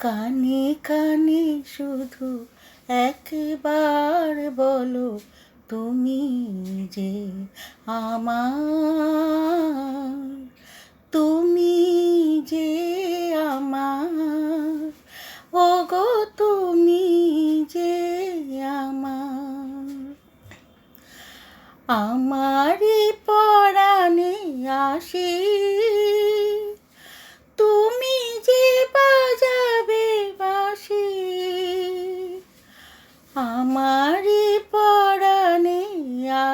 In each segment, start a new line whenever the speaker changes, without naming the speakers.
কানে কানে শুধু একবার বলো, তুমি যে আমার, তুমি যে আমার ও গো তুমি যে আমার। আমারই পরাণে আসি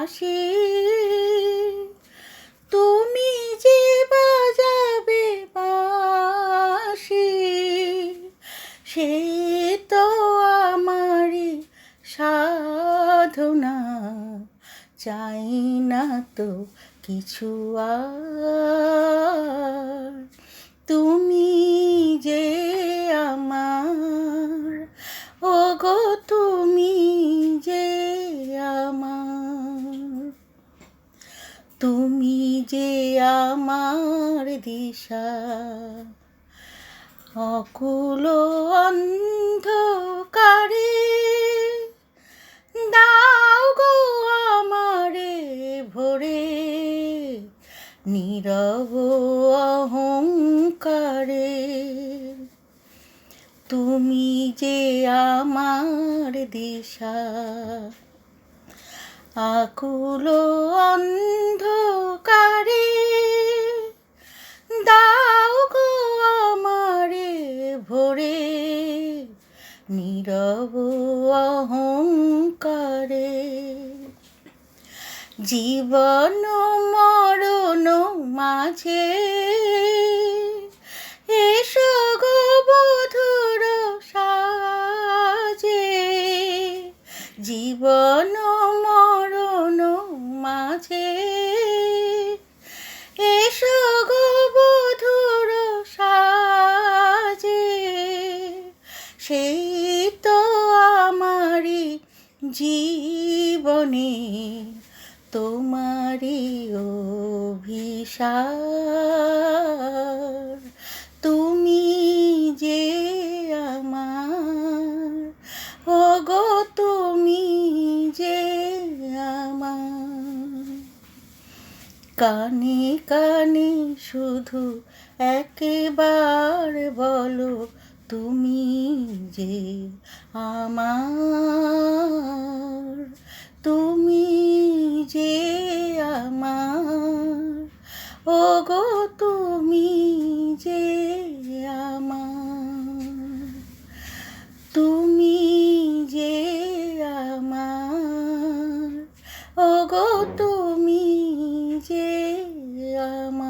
আসি। তুমি যে বাজাবে বাসি সে তো আমারই সাধনা। চাই না তো কিছু আর। তুমি তুমি যে আমার দিশা, অকুল অন্ধকারে দাও গো আমারে ভরে। নীরব অহংকারে তুমি যে আমার দিশা আকুল অন্ধকারে, দাও গো আমারে ভরে, নীরব অহংকারে। জীবন মরণ মাঝে, এসো গো বধুর সাজে। জীবন মরণ জীবনে তোমারই অভিসার তুমি যে আমার ও গো তুমি যে আমার। কানে কানে শুধু একবার বলো, তুমি যে আমার। ও গো তুমি যে আমার তুমি যে আমার ও গো তুমি যে আমার।